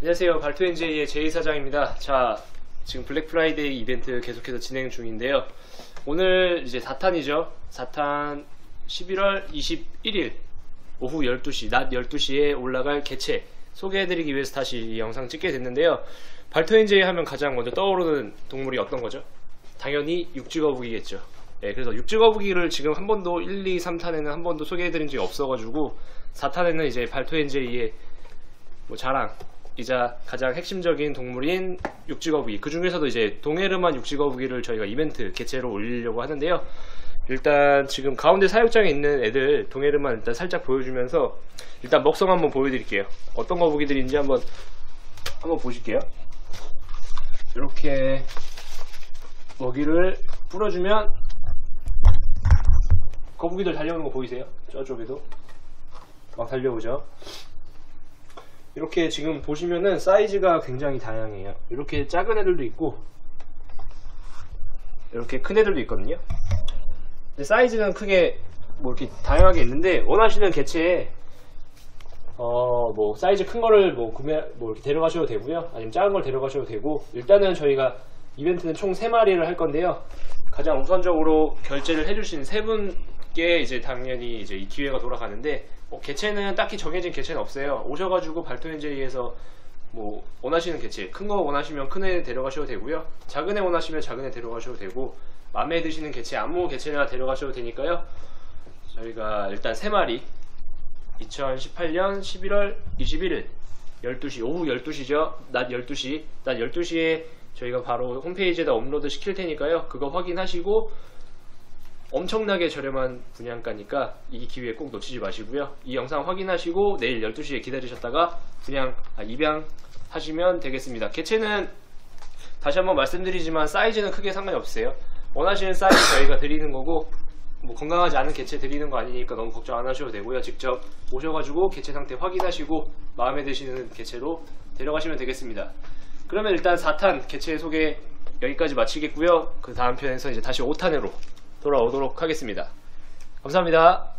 안녕하세요. 발토엔제이의 제이 사장입니다. 자, 지금 블랙 프라이데이 이벤트 계속해서 진행 중인데요. 오늘 이제 4탄이죠. 4탄 11월 21일 오후 12시, 낮 12시에 올라갈 개체 소개해드리기 위해서 다시 이 영상 찍게 됐는데요. 발토엔제이 하면 가장 먼저 떠오르는 동물이 어떤 거죠? 당연히 육지거북이겠죠. 네, 그래서 육지거북이를 지금 한 번도 1, 2, 3탄에는 한 번도 소개해드린 적이 없어가지고 4탄에는 이제 발토엔제이의 뭐 자랑이자 가장 핵심적인 동물인 육지거북이 그 중에서도 이제 동해르만 육지거북이를 저희가 이벤트 개최로 올리려고 하는데요 일단 지금 가운데 사육장에 있는 애들 동해르만 일단 살짝 보여주면서 일단 먹성 한번 보여드릴게요 어떤 거북이들인지 한번 한번 보실게요 이렇게 먹이를 뿌려주면 거북이들 달려오는 거 보이세요? 저쪽에도 막 달려오죠 이렇게 지금 보시면은 사이즈가 굉장히 다양해요. 이렇게 작은 애들도 있고 이렇게 큰 애들도 있거든요. 근데 사이즈는 크게 뭐 이렇게 다양하게 있는데 원하시는 개체에 어 뭐 사이즈 큰 거를 뭐 구매 뭐 이렇게 데려가셔도 되고요. 아니면 작은 걸 데려가셔도 되고 일단은 저희가 이벤트는 총 3마리를 할 건데요. 가장 우선적으로 결제를 해주신 세 분께 이제 당연히 이제 이 기회가 돌아가는데 뭐 개체는 딱히 정해진 개체는 없어요. 오셔가지고 발토엔제이에서 뭐 원하시는 개체 큰 거 원하시면 큰 애 데려가셔도 되고요. 작은 애 원하시면 작은 애 데려가셔도 되고 마음에 드시는 개체 아무 개체나 데려가셔도 되니까요. 저희가 일단 세 마리 2018년 11월 21일 12시 오후 12시죠. 낮 12시 낮 12시에 저희가 바로 홈페이지에다 업로드 시킬 테니까요. 그거 확인하시고 엄청나게 저렴한 분양가니까 이 기회 꼭 놓치지 마시고요. 이 영상 확인하시고 내일 12시에 기다리셨다가 분양 아, 입양 하시면 되겠습니다. 개체는 다시 한번 말씀드리지만 사이즈는 크게 상관이 없으세요. 원하시는 사이즈 저희가 드리는 거고 뭐 건강하지 않은 개체 드리는 거 아니니까 너무 걱정 안 하셔도 되고요. 직접 오셔가지고 개체 상태 확인하시고 마음에 드시는 개체로 데려가시면 되겠습니다. 그러면 일단 4탄 개체 소개 여기까지 마치겠고요. 그 다음 편에서 이제 다시 5탄으로 돌아오도록 하겠습니다. 감사합니다.